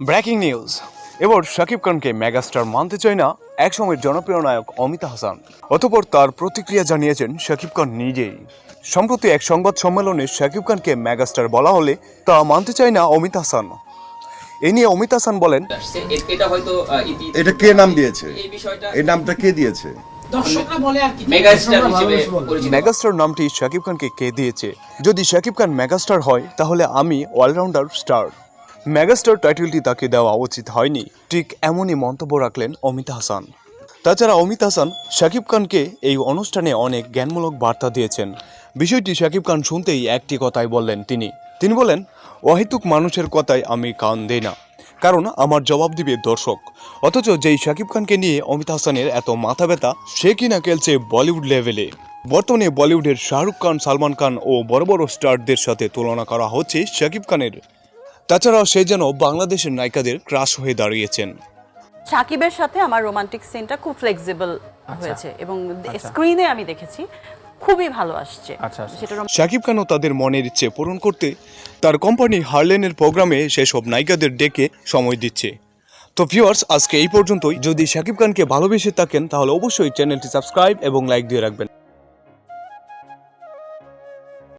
Breaking news. এবার শাকিব খানকে megastar মানতে চায় না একসময়ের জনপ্রিয় নায়ক অমিতা হাসান। অতপর তার প্রতিক্রিয়া জানিয়েছেন শাকিব খান নিজেই। সম্প্রতি এক সংবাদ সম্মেলনে শাকিব খানকে মেগাস্টার বলা হলে তা মানতে চায় না অমিতা হাসান। এ নিয়ে অমিত হাসান বলেন এটা হয়তো এটা কে নাম দিয়েছে? এই নামটা কে দিয়েছে? দর্শকরা বলে আর কি। মেগাস্টার দর্শকরা হিসেবে ভালোবেসে বলে। পরিচিত। মেগাস্টার নামটি শাকিব খানকে কে দিয়েছে? যদি শাকিব খান মেগাস্টার হয় তাহলে আমি অলরাউন্ডার স্টার। মেগাস্টার টাইটেলটি তাকে দেওয়া উচিত হয়নি। ঠিক এমনই মন্তব্য রাখলেন অমিত হাসান। তাছাড়া অমিত হাসান শাকিব খানকে এই অনুষ্ঠানে অনেক জ্ঞানমূলক বার্তা দিয়েছেন। বিষয়টি শাকিব খান শুনতেই একটি কথাই বললেন তিনি। তিনি বলেন, অহেতুক মানুষের কথায় আমি কান দেই না। কারণ আমার জবাব দিবে দর্শক। অথচ যেই শাকিব খানকে নিয়ে অমিত হাসানের এত মাথা ব্যথা, সে কিনা খেলছে বলিউড লেভেলে। বর্তমানে বলিউডের শাহরুখ খান, সালমান খান ও বড় বড় স্টারদের সাথে তুলনা করা হচ্ছে শাকিব খানের। তাছাড়া সে যেন বাংলাদেশের নায়িকাদের ক্রাশ হয়ে দাঁড়িয়েছেন। সাকিবের সাথে আমার রোমান্টিক সিনটা খুব ফ্লেক্সিবল হয়েছে এবং স্ক্রিনে আমি দেখেছি খুবই ভালো আসছে। আচ্ছা, আচ্ছা। শাকিব খানও তাদের মনের ইচ্ছে পূরণ করতে তার কোম্পানি হারলেনের প্রোগ্রামে সেসব নায়িকাদের ডেকে সময় দিচ্ছে। তো ভিউয়ার্স আজকে এই পর্যন্তই। যদি শাকিব খানকে ভালোবেসে থাকেন তাহলে অবশ্যই চ্যানেলটি সাবস্ক্রাইব এবং লাইক দিয়ে রাখবেন।